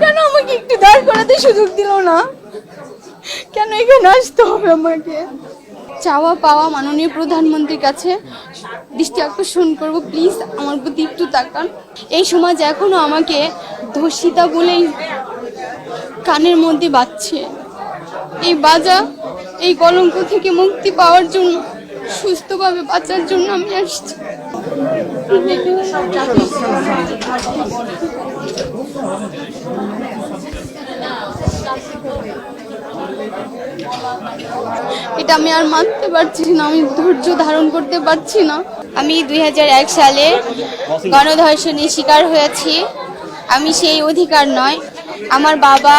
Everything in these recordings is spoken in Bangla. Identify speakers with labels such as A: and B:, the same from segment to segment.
A: কেন আমাকে একটু দাঁড় করাতে সুযোগ দিল না? কেন এখানে আসতে হবে আমাকে? চাওয়া পাওয়া মাননীয় প্রধানমন্ত্রীর কাছে দৃষ্টি আকর্ষণ করব। প্লিজ, আমার প্রতি একটু তাকান। এই সমাজ এখনও আমাকে ধর্ষিতা বলেই কানের মধ্যে বাজছে এই বাজা, এই কলঙ্ক থেকে মুক্তি পাওয়ার জন্য, সুস্থভাবে বাঁচার জন্য আমি আসছি। এটা আমি আর মানতে পারছি না, আমি ধৈর্য ধারণ করতে পারছি না। আমি দু হাজার এক সালে গণধর্ষণের শিকার হয়েছি। আমি সেই অধিকার নয়। আমার বাবা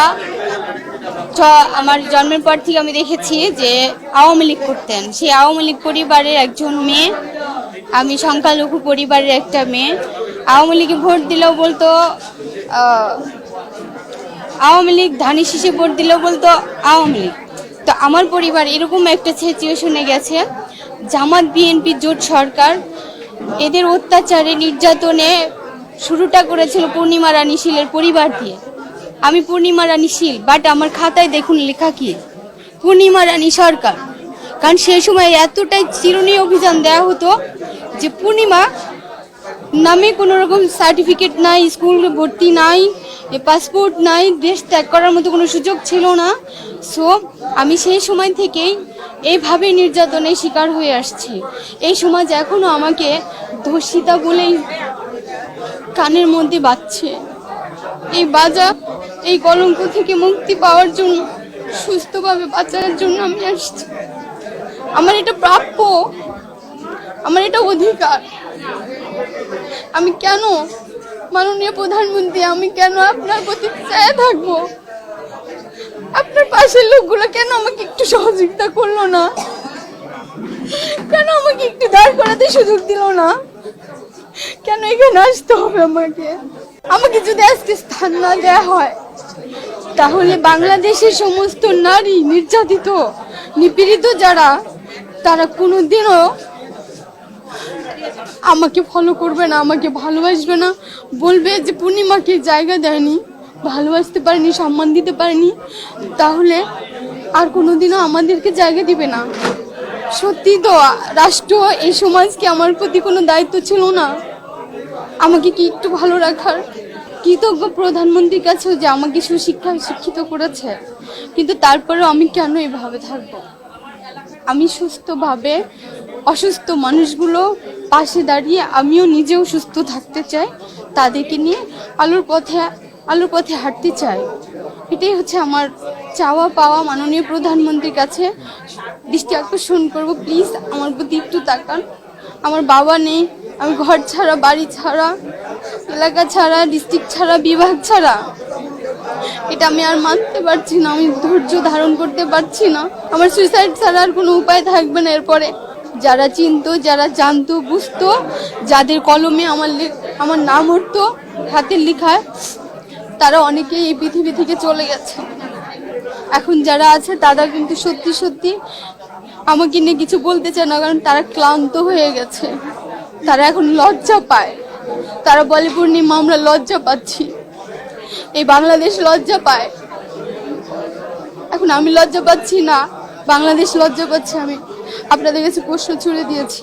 A: আমার জন্মের পর থেকে আমি দেখেছি যে আওয়ামী লীগ করতেন। সেই আওয়ামী লীগ পরিবারের একজন মেয়ে, আমি সংখ্যালঘু পরিবারের একটা মেয়ে। আওয়ামী লীগে ভোট দিলেও বলতো আওয়ামী লীগ ধানি শীষে ভোট দিলেও বলতো আওয়ামী লীগ। তো আমার পরিবার এরকম একটা সিচুয়েশনে গেছে, জামাত বিএনপি জোট সরকার, এদের অত্যাচারে, নির্যাতনে শুরুটা করেছিল পূর্ণিমা রানী শীলের পরিবার দিয়ে। আমি পূর্ণিমা রানী শীল বাট আমার খাতায় দেখুন লেখা কি? পূর্ণিমা রানী সরকার। কারণ সেই সময় এতটাই চিরুনি অভিযান দেওয়া হতো যে পূর্ণিমা নামে কোনো রকম সার্টিফিকেট নাই স্কুল ভর্তি নাই পাসপোর্ট নাই দেশ ত্যাগ করার মতো কোনো সুযোগ ছিল না। সো আমি সেই সময় থেকেই এইভাবে নির্যাতনের শিকার হয়ে আসছি। এই সমাজ এখনও আমাকে ধর্ষিতা বলেই কানের মধ্যে বাজছে এই বাজা, এই কলঙ্ক থেকে মুক্তি পাওয়ার জন্য, সুস্থভাবে বাঁচার জন্য আমি আসছি। আমার এটা প্রাপ্য, আমার এটা অধিকার। আমি কেন? মাননীয় প্রধানমন্ত্রী, আমি কেন আপনার প্রতি চায় থাকব? আপনার পাশের লোকগুলো কেন আমাকে একটু সহযোগিতা করল না? কেন আমাকে একটু দাঁড় করাতে সুযোগ দিল না? কেন এখানে আসতে হবে আমাকে? আমাকে যদি আজকে স্থান না দেওয়া হয়, তাহলে বাংলাদেশের সমস্ত নারী নির্যাতিত, নিপীড়িত যারা, তারা কোনোদিনও আমাকে ফলো করবে না, আমাকে ভালোবাসবে না। বলবে যে, পূর্ণিমাকে জায়গা দেয়নি, ভালোবাসতে পারেনি, সম্মান দিতে পারেনি। তাহলে আর কোনোদিনও আমাদেরকে জায়গা দিবে না। সত্যি তো, রাষ্ট্র এই সমাজকে আমার প্রতি কোনো দায়িত্ব ছিল না। আমাকে কি একটু ভালো রাখার? কৃতজ্ঞ প্রধানমন্ত্রীর কাছেও যে আমাকে সুশিক্ষায় শিক্ষিত করেছে। কিন্তু তারপরেও আমি কেন এভাবে থাকব? আমি সুস্থভাবে অসুস্থ মানুষগুলো পাশে দাঁড়িয়ে আমিও নিজেও সুস্থ থাকতে চাই, তাদেরকে নিয়ে আলোর পথে আলোর পথে হাঁটতে চাই। এটাই হচ্ছে আমার চাওয়া পাওয়া মাননীয় প্রধানমন্ত্রীর কাছে দৃষ্টি আকর্ষণ করব। প্লিজ আমার প্রতি একটু তাকান। আমার বাবা নেই, আমি ঘর ছাড়া, বাড়ি ছাড়া, এলাকা ছাড়া ডিস্ট্রিক্ট ছাড়া, বিভাগ ছাড়া। এটা আমি আর মানতে পারছি না, আমি ধৈর্য ধারণ করতে পারছি না। আমার সুইসাইড ছাড়া আর কোনো উপায় থাকবে না। এরপরে যারা চিনতো, যারা জানতো, বুঝতো, যাদের কলমে আমার আমার নাম উঠতো, হাতের লেখায়, তারা অনেকেই এই পৃথিবী থেকে চলে গেছে। এখন যারা আছে, তারা কিন্তু সত্যি সত্যি আমাকে নিয়ে কিছু বলতে চায় না, কারণ তারা ক্লান্ত হয়ে গেছে। তারা এখন লজ্জা পায়। তারা বলে, পূর্ণিমা, আমরা লজ্জা পাচ্ছি। এই বাংলাদেশ লজ্জা পায়। এখন আমি লজ্জা পাচ্ছি না। বাংলাদেশ লজ্জা পাচ্ছে আমি। আপনাদের কাছে প্রশ্ন ছুড়ে দিয়েছি।